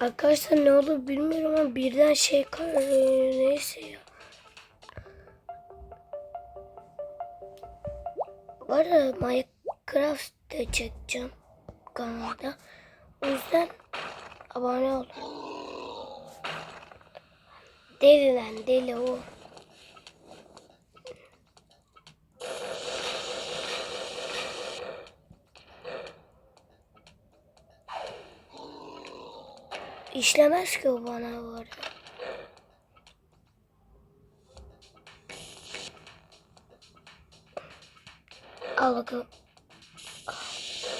Arkadaşlar ne olur bilmiyorum ama birden şey kar neyse ya. Bu arada Minecraft de çekeceğim kanalda. O yüzden abone ol. Deli lan deli o. İşlemez ki o bana bu. Al bakalım.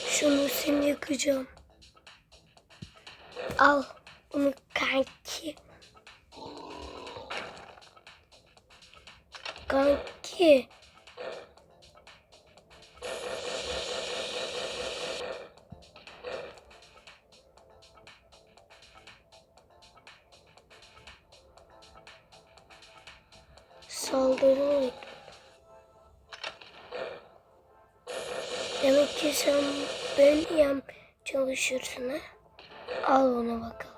Şunu seni yakacağım. Al bunu kanki. Kanki. Saldırı Demek ki sen böyle çalışırsın ha. Al ona bakalım.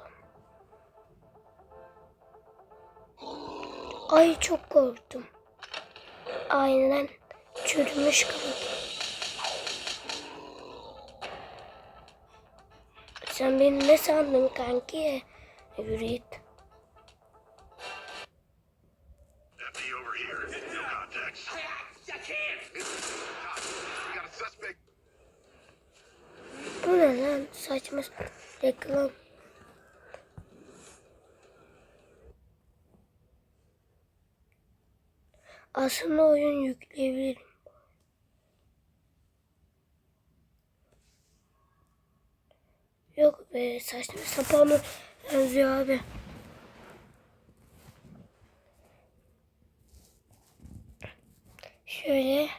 Ay çok korktum. Aynen çürümüş kanki. Sen beni ne sandın kanki? Yürü. FD over here. No contacts. I can't! We got a suspect. Bu ne lan saçma reklam. Aslında oyun yükleyebilirim. Yok be saçma sapan mı yazıyor abi. 姐姐